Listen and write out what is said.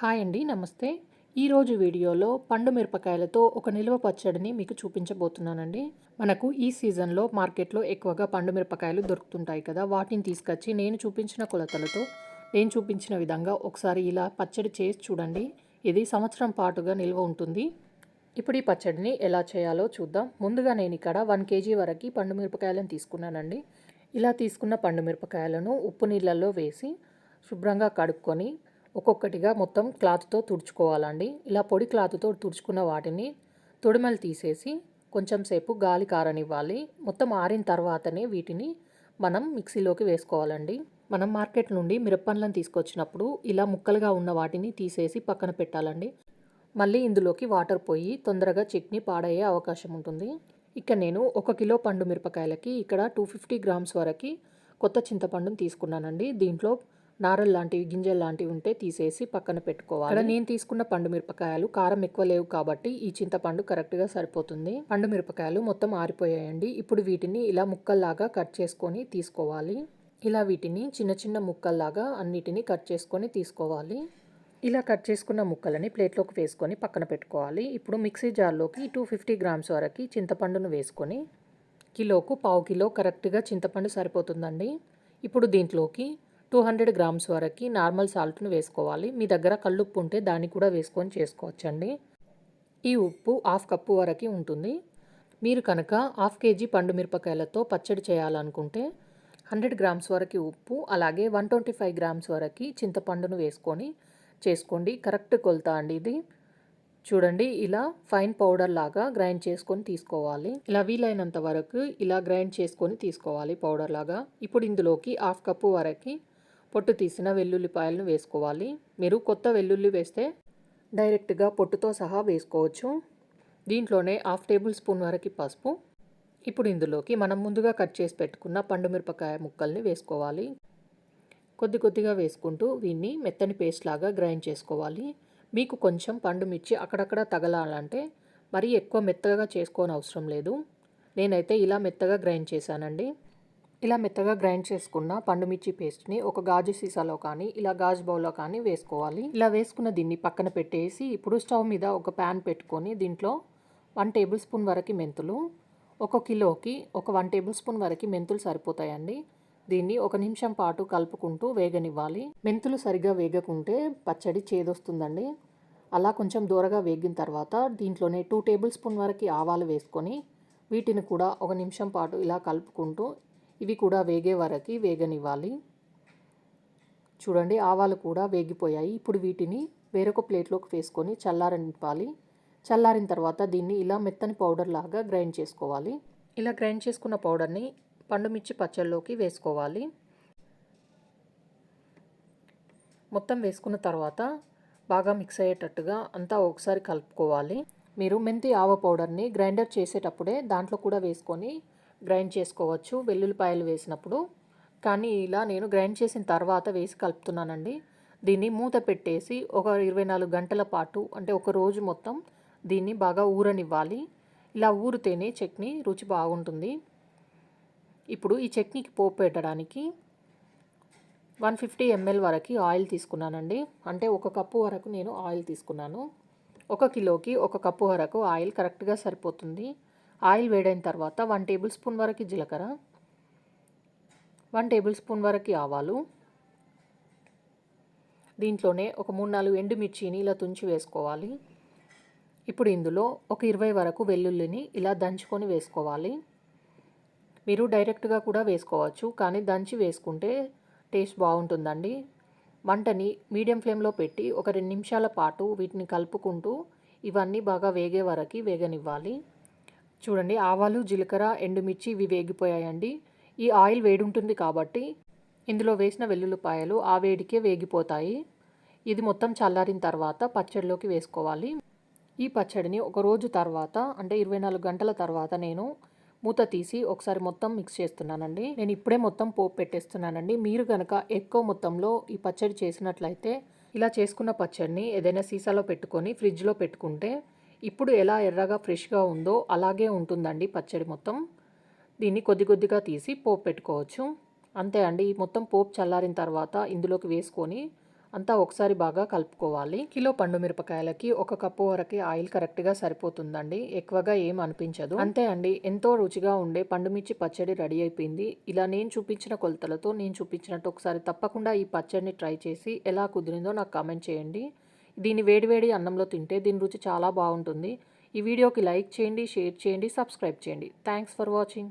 Hi అండి నమస్తే. ఈరోజు వీడియోలో పండు మిరపకాయలతో ఒక నిల్వ పచ్చడిని మీకు చూపించబోతున్నానండి. మనకు ఈ సీజన్లో మార్కెట్లో ఎక్కువగా పండు మిరపకాయలు దొరుకుతుంటాయి కదా వాటిని తీసుకొచ్చి నేను చూపించిన కొలతలతో నేను చూపించిన విధంగా ఒకసారి ఇలా పచ్చడి చేసి చూడండి. ఇది సంవత్సరం పాటుగా నిల్వ ఉంటుంది. ఇప్పుడు ఈ పచ్చడిని ఎలా చేయాలో చూద్దాం. ముందుగా నేను ఇక్కడ వన్ కేజీ వరకు పండు మిరపకాయలను తీసుకున్నానండి. ఇలా తీసుకున్న పండు మిరపకాయలను ఉప్పు నీళ్ళల్లో వేసి శుభ్రంగా కడుక్కొని ఒక్కొక్కటిగా మొత్తం క్లాత్తో తుడుచుకోవాలండి. ఇలా పొడి క్లాత్తో తుడుచుకున్న వాటిని తొడిమలు తీసేసి కొంచెం సేపు గాలి కారనివ్వాలి. మొత్తం ఆరిన తర్వాతనే వీటిని మనం మిక్సీలోకి వేసుకోవాలండి. మనం మార్కెట్ నుండి మిరప్పండ్లను తీసుకొచ్చినప్పుడు ఇలా ముక్కలుగా ఉన్న వాటిని తీసేసి పక్కన పెట్టాలండి. మళ్ళీ ఇందులోకి వాటర్ పోయి తొందరగా చట్నీ పాడయ్యే అవకాశం ఉంటుంది. ఇక్కడ నేను ఒక కిలో పండు మిరపకాయలకి ఇక్కడ టూ ఫిఫ్టీ గ్రామ్స్ వరకు కొత్త చింతపండుని తీసుకున్నానండి. దీంట్లో నారల్ లాంటివి గింజలు లాంటివి ఉంటే తీసేసి పక్కన పెట్టుకోవాలి. ఇక్కడ నేను తీసుకున్న పండు మిరపకాయలు కారం ఎక్కువ లేవు కాబట్టి ఈ చింతపండు కరెక్ట్గా సరిపోతుంది. పండు మిరపకాయలు మొత్తం ఆరిపోయాయండి. ఇప్పుడు వీటిని ఇలా ముక్కల్లాగా కట్ చేసుకొని తీసుకోవాలి. ఇలా వీటిని చిన్న చిన్న ముక్కల్లాగా అన్నిటిని కట్ చేసుకొని తీసుకోవాలి. ఇలా కట్ చేసుకున్న ముక్కలని ప్లేట్లోకి వేసుకొని పక్కన పెట్టుకోవాలి. ఇప్పుడు మిక్సీ జార్లోకి టూ ఫిఫ్టీ గ్రామ్స్ వరకు చింతపండును వేసుకొని కిలోకు పావు కిలో కరెక్ట్గా చింతపండు సరిపోతుందండి. ఇప్పుడు దీంట్లోకి టూ హండ్రెడ్ గ్రామ్స్ వరకు నార్మల్ సాల్ట్ను వేసుకోవాలి. మీ దగ్గర కళ్ళుప్పు ఉంటే దాన్ని కూడా వేసుకొని చేసుకోవచ్చండి. ఈ ఉప్పు హాఫ్ కప్పు వరకు ఉంటుంది. మీరు కనుక హాఫ్ కేజీ పండు మిరపకాయలతో పచ్చడి చేయాలనుకుంటే హండ్రెడ్ గ్రామ్స్ వరకు ఉప్పు అలాగే వన్ ట్వంటీ ఫైవ్ గ్రామ్స్ వరకు చింతపండును వేసుకొని చేసుకోండి. కరెక్ట్ కొలత అండి ఇది. చూడండి ఇలా ఫైన్ పౌడర్ లాగా గ్రైండ్ చేసుకొని తీసుకోవాలి. ఇలా వీలైనంత వరకు ఇలా గ్రైండ్ చేసుకొని తీసుకోవాలి పౌడర్ లాగా. ఇప్పుడు ఇందులోకి హాఫ్ కప్పు వరకు పొట్టు తీసిన వెల్లుల్లిపాయలను వేసుకోవాలి. మీరు కొత్త వెల్లుల్లి వేస్తే డైరెక్ట్గా పొట్టుతో సహా వేసుకోవచ్చు. దీంట్లోనే హాఫ్ టేబుల్ స్పూన్ వరకు పసుపు. ఇప్పుడు ఇందులోకి మనం ముందుగా కట్ చేసి పెట్టుకున్న పండు మిరపకాయ ముక్కల్ని వేసుకోవాలి. కొద్ది కొద్దిగా వేసుకుంటూ వీన్ని మెత్తని పేస్ట్ లాగా గ్రైండ్ చేసుకోవాలి. మీకు కొంచెం పండు మిర్చి అక్కడక్కడ తగలాలంటే మరీ ఎక్కువ మెత్తగా చేసుకోని అవసరం లేదు. నేనైతే ఇలా మెత్తగా గ్రైండ్ చేశానండి. ఇలా మెత్తగా గ్రైండ్ చేసుకున్న పండు మిర్చి పేస్ట్ని ఒక గాజు సీసాలో కానీ ఇలా గాజు బౌల్లో కానీ వేసుకోవాలి. ఇలా వేసుకున్న దీన్ని పక్కన పెట్టేసి ఇప్పుడు స్టవ్ మీద ఒక ప్యాన్ పెట్టుకొని దీంట్లో వన్ టేబుల్ స్పూన్ వరకు మెంతులు ఒక కిలోకి ఒక వన్ టేబుల్ స్పూన్ వరకు మెంతులు సరిపోతాయండి. దీన్ని ఒక నిమిషం పాటు కలుపుకుంటూ వేగనివ్వాలి. మెంతులు సరిగా వేగకుంటే పచ్చడి చేదొస్తుందండి. అలా కొంచెం దూరగా వేగిన తర్వాత దీంట్లోనే టూ టేబుల్ స్పూన్ వరకు ఆవాలు వేసుకొని వీటిని కూడా ఒక నిమిషం పాటు ఇలా కలుపుకుంటూ ఇవి కూడా వేగే వరకు వేగనివ్వాలి. చూడండి ఆవాలు కూడా వేగిపోయాయి. ఇప్పుడు వీటిని వేరొక ప్లేట్లోకి వేసుకొని చల్లారనివ్వాలి. చల్లారిన తర్వాత దీన్ని ఇలా మెత్తని పౌడర్ లాగా గ్రైండ్ చేసుకోవాలి. ఇలా గ్రైండ్ చేసుకున్న పౌడర్ని పండుమిర్చి పచ్చళ్ళలోకి వేసుకోవాలి. మొత్తం వేసుకున్న తర్వాత బాగా మిక్స్ అయ్యేటట్టుగా అంతా ఒకసారి కలుపుకోవాలి. మీరు మెంతి ఆవ పౌడర్ని గ్రైండర్ చేసేటప్పుడే దాంట్లో కూడా వేసుకొని గ్రైండ్ చేసుకోవచ్చు. వెల్లుల్లిపాయలు వేసినప్పుడు. కానీ ఇలా నేను గ్రైండ్ చేసిన తర్వాత వేసి కలుపుతున్నానండి. దీన్ని మూత పెట్టేసి ఒక ఇరవై నాలుగు గంటల పాటు అంటే ఒక రోజు మొత్తం దీన్ని బాగా ఊరనివ్వాలి. ఇలా ఊరితేనే చట్నీ రుచి బాగుంటుంది. ఇప్పుడు ఈ చట్నీకి పోపు పెట్టడానికి వన్ ఫిఫ్టీ ఎంఎల్ వరకు ఆయిల్ తీసుకున్నానండి. అంటే ఒక కప్పు వరకు నేను ఆయిల్ తీసుకున్నాను. ఒక కిలోకి ఒక కప్పు వరకు ఆయిల్ కరెక్ట్గా సరిపోతుంది. ఆయిల్ వేడైన తర్వాత వన్ టేబుల్ స్పూన్ వరకు జీలకర్ర వన్ టేబుల్ స్పూన్ వరకు ఆవాలు దీంట్లోనే ఒక మూడు నాలుగు ఎండుమిర్చిని ఇలా తుంచి వేసుకోవాలి. ఇప్పుడు ఇందులో ఒక ఇరవై వరకు వెల్లుల్లిని ఇలా దంచుకొని వేసుకోవాలి. మీరు డైరెక్ట్గా కూడా వేసుకోవచ్చు కానీ దంచి వేసుకుంటే టేస్ట్ బాగుంటుందండి. వంటని మీడియం ఫ్లేమ్లో పెట్టి ఒక రెండు నిమిషాల పాటు వీటిని కలుపుకుంటూ ఇవన్నీ బాగా వేగే వరకు వేగనివ్వాలి. చూడండి ఆవాలు జీలకర్ర ఎండుమిర్చి ఇవి వేగిపోయాయండి. ఈ ఆయిల్ వేడి ఉంటుంది కాబట్టి ఇందులో వేసిన వెల్లుల్లిపాయలు ఆ వేడికే వేగిపోతాయి. ఇది మొత్తం చల్లారిన తర్వాత పచ్చడిలోకి వేసుకోవాలి. ఈ పచ్చడిని ఒక రోజు తర్వాత అంటే ఇరవై నాలుగు గంటల తర్వాత నేను మూత తీసి ఒకసారి మొత్తం మిక్స్ చేస్తున్నానండి. నేను ఇప్పుడే మొత్తం పోపు పెట్టేస్తున్నానండి. మీరు కనుక ఎక్కువ మొత్తంలో ఈ పచ్చడి చేసినట్లయితే ఇలా చేసుకున్న పచ్చడిని ఏదైనా సీసాలో పెట్టుకొని ఫ్రిడ్జ్లో పెట్టుకుంటే ఇప్పుడు ఎలా ఎర్రగా ఫ్రెష్గా ఉందో అలాగే ఉంటుందండి పచ్చడి మొత్తం. దీన్ని కొద్ది కొద్దిగా తీసి పోపు పెట్టుకోవచ్చు. అంతే అండి ఈ మొత్తం పోపు చల్లారిన తర్వాత ఇందులోకి వేసుకొని అంతా ఒకసారి బాగా కలుపుకోవాలి. కిలో పండు మిరపకాయలకి ఒక కప్పు వరకు ఆయిల్ కరెక్ట్గా సరిపోతుందండి ఎక్కువగా ఏం అనిపించదు. అంతే అండి ఎంతో రుచిగా ఉండే పండుమిర్చి పచ్చడి రెడీ అయిపోయింది. ఇలా నేను చూపించిన కొలతలతో నేను చూపించినట్టు ఒకసారి తప్పకుండా ఈ పచ్చడిని ట్రై చేసి ఎలా కుదిరిందో నాకు కామెంట్ చేయండి. దీన్ని వేడివేడి అన్నంలో తింటే దీని రుచి చాలా బాగుంటుంది. ఈ వీడియోకి లైక్ చేయండి షేర్ చేయండి సబ్స్క్రైబ్ చేయండి. Thanks for watching